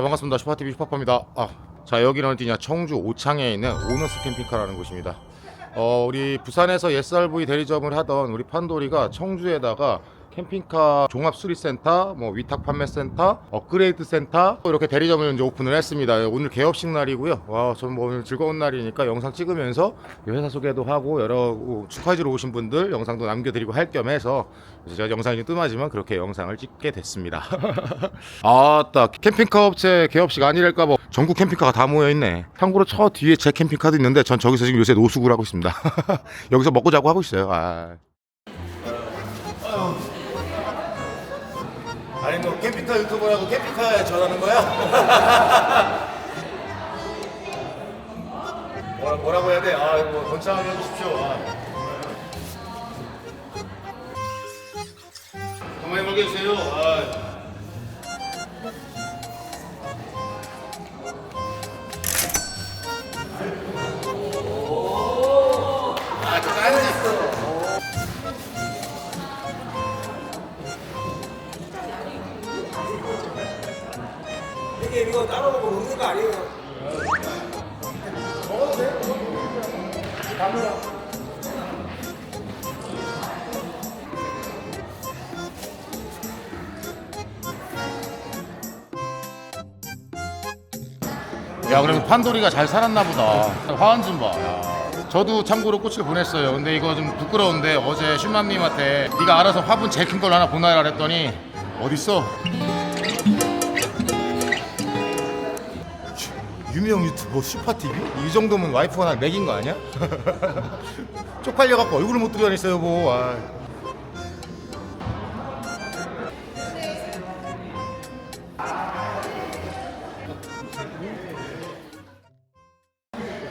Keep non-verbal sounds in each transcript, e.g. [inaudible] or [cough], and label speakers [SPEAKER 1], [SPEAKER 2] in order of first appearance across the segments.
[SPEAKER 1] 반갑습니다. 슈퍼TV 슈퍼퍼입니다. 아, 자 여기는 어디냐? 청주 오창에 있는 오너스 캠핑카라는 곳입니다. 어, 우리 부산에서 SRV 대리점을 하던 우리 판돌이가 청주에다가 캠핑카 종합 수리센터, 뭐 위탁 판매센터, 업그레이드 센터 이렇게 대리점을 이제 오픈을 했습니다. 오늘 개업식 날이고요. 와, 저는 뭐 오늘 즐거운 날이니까 영상 찍으면서 회사 소개도 하고 여러 축하해주러 오신 분들 영상도 남겨드리고 할 겸해서 제가 영상이 좀 뜸하지만 그렇게 영상을 찍게 됐습니다. [laughs] 아따 캠핑카 업체 개업식 아니랄까 봐 전국 캠핑카가 다 모여 있네. 참고로 저 뒤에 제 캠핑카도 있는데 전 저기서 지금 요새 노숙을 하고 있습니다. [laughs] 여기서 먹고 자고 하고 있어요. 아. 아니 뭐 캠핑카 유튜버라고 캠핑카에 전하는 거야? [laughs] 뭐라, 뭐라고 해야 돼? 아 이거 건창하게 해주십시오. 아. 가만히 멀게 해주세요. 아. 아, 야 그래도 판돌이가 잘 살았나 보다. 화환 좀봐. 저도 참고로 꼬치를 보냈어요. 근데 이거 좀 부끄러운데 어제 슈맘님한테 네가 알아서 화분 제일 큰 걸 하나 보내라 그랬더니 어딨어? 유명 유튜버 슈퍼TV? 이 정도면 와이프가 나 맥인 거 아니야? [laughs] 쪽팔려갖고 얼굴을 못 들여냈어요 여보 아.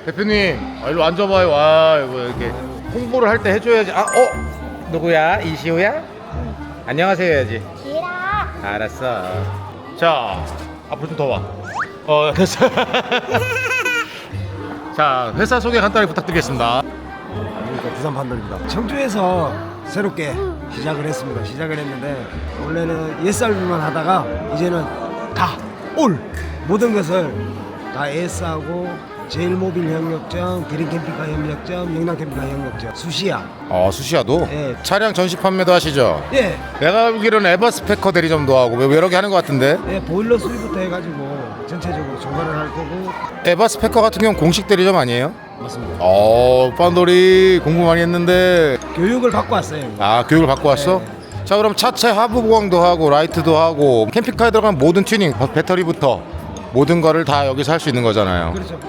[SPEAKER 1] 대표님 아, 일로 앉아봐요 와 이거 이렇게 홍보를 할 때 해줘야지 아 어? 누구야? 이시우야? 안녕하세요 해야지
[SPEAKER 2] 기라
[SPEAKER 1] 알았어 자 앞으로 좀 더와 어 됐어 [laughs] 자 회사 소개 간단히 부탁드리겠습니다
[SPEAKER 3] 안녕하십니까 부산 판돌입니다. 청주에서 새롭게 시작을 했습니다. 시작을 했는데 원래는 옛살만 하다가 이제는 다 올 모든 것을 다 에스하고 제일모빌 협력점, 드림캠핑카 협력점, 영남 캠핑카 협력점, 수시야.
[SPEAKER 1] 어 수시아도
[SPEAKER 3] 예.
[SPEAKER 1] 차량 전시 판매도 하시죠
[SPEAKER 3] 예,
[SPEAKER 1] 내가 알기로는 에버스페커 대리점도 하고 뭐 여러 개 하는 것 같은데
[SPEAKER 3] 예 보일러 수리부터 해가지고 전체적으로 종관을 할 거고
[SPEAKER 1] 에버스페커 같은 경우 는 공식 대리점 아니에요?
[SPEAKER 3] 맞습니다.
[SPEAKER 1] 어 빤돌이 공부 많이 했는데
[SPEAKER 3] 교육을 받고 왔어요.
[SPEAKER 1] 아 교육을 받고 왔어? 자 그럼 차체 하부 보강도 하고 라이트도 하고 캠핑카에 들어간 모든 튜닝 어, 배터리부터 모든 거를 다 여기서 할 수 있는 거잖아요
[SPEAKER 3] 그렇죠.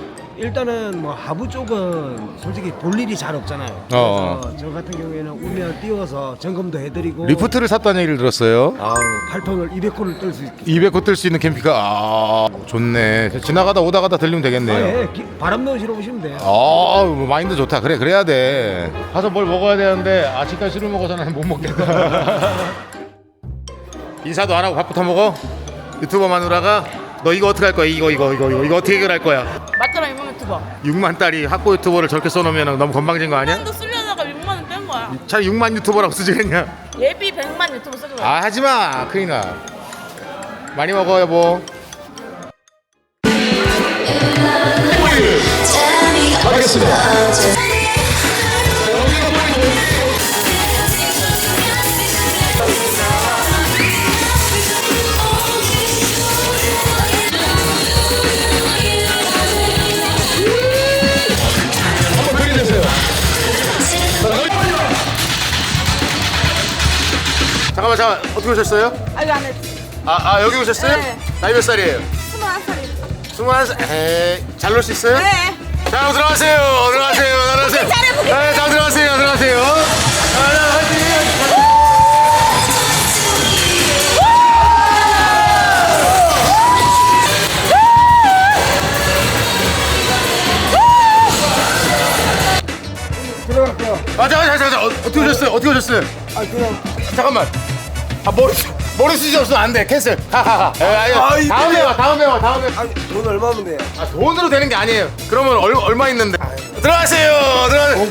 [SPEAKER 3] 일단은 뭐 하부 쪽은 솔직히 볼 일이 잘 없잖아요.
[SPEAKER 1] 어.
[SPEAKER 3] 그래서 저 같은 경우에는 우면 띄워서 점검도 해드리고
[SPEAKER 1] 리프트를 샀다는 얘기를 들었어요?
[SPEAKER 3] 아우 8톤을 200톤을 뜰 수 있게.
[SPEAKER 1] 200호 뜰 수 있는 캠핑카 아 좋네. 지나가다 오다 가다 들리면
[SPEAKER 3] 아,
[SPEAKER 1] 되겠네요.
[SPEAKER 3] 예. 기- 바람 넣으시러 오시면 돼요.
[SPEAKER 1] 아뭐 마인드 좋다. 그래 그래야 돼. 가서 뭘 먹어야 되는데 아직까지 술을 먹어서 나는 못 먹겠다. [laughs] 인사도 안 하고 밥부터 먹어? 유튜버 마누라가 너 이거 어떻게 할 거야? 이거 이거 이거 이거 이거 어떻게 해결할 거야?
[SPEAKER 4] 맞잖아 유명 유튜버.
[SPEAKER 1] 6만 딸이 학고 유튜버를 저렇게 써놓으면 너무 건방진 거 아니야?
[SPEAKER 4] 한도 쓰려다가 6만 원 뺀 거야.
[SPEAKER 1] 차라리 6만 유튜버라고 쓰지 그냥
[SPEAKER 4] 예비 100만 유튜버 쓰는 거야
[SPEAKER 1] 아 하지마 큰일 나. 많이 먹어 여보 잠깐만 잠깐 어떻게 오셨어요?
[SPEAKER 4] 아니 안 했지
[SPEAKER 1] 아, 아 여기 오셨어요?
[SPEAKER 4] 네.
[SPEAKER 1] 나이 몇 살이에요?
[SPEAKER 4] 21살이
[SPEAKER 1] 스물한 살 에이 잘 놀 수 있어요? 네자 들어가세요 들어가세요 들어가세요
[SPEAKER 4] 잘해보겠습니다.
[SPEAKER 1] 네, 자 들어가세요 들어가세요 자, 자, 화이팅!
[SPEAKER 3] 들어갈게요
[SPEAKER 1] 아 잠깐 잠깐 잠깐 어, 어떻게 오셨어요? 어떻게 오셨어요?
[SPEAKER 3] 아 그냥
[SPEAKER 1] 잠깐만 아 머리 머리 쓰지 없으면 안 돼. 캔슬. 하하하. 에, 아니,
[SPEAKER 3] 아, 이
[SPEAKER 1] 다음에 와 다음에 와 다음에.
[SPEAKER 3] 아니 돈 얼마면 돼요?
[SPEAKER 1] 아 돈으로 되는 게 아니에요. 그러면 얼, 얼마 있는데? 들어가세요. 들어가세요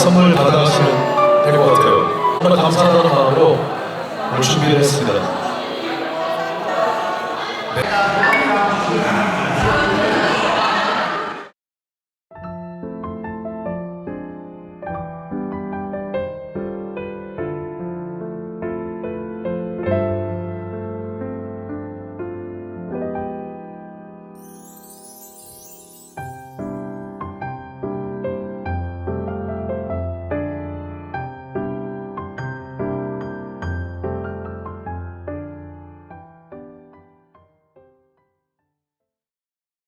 [SPEAKER 2] 선물 받아가시면 될 것 같아요. 정말 감사하다는 마음으로 준비를 했습니다. 네.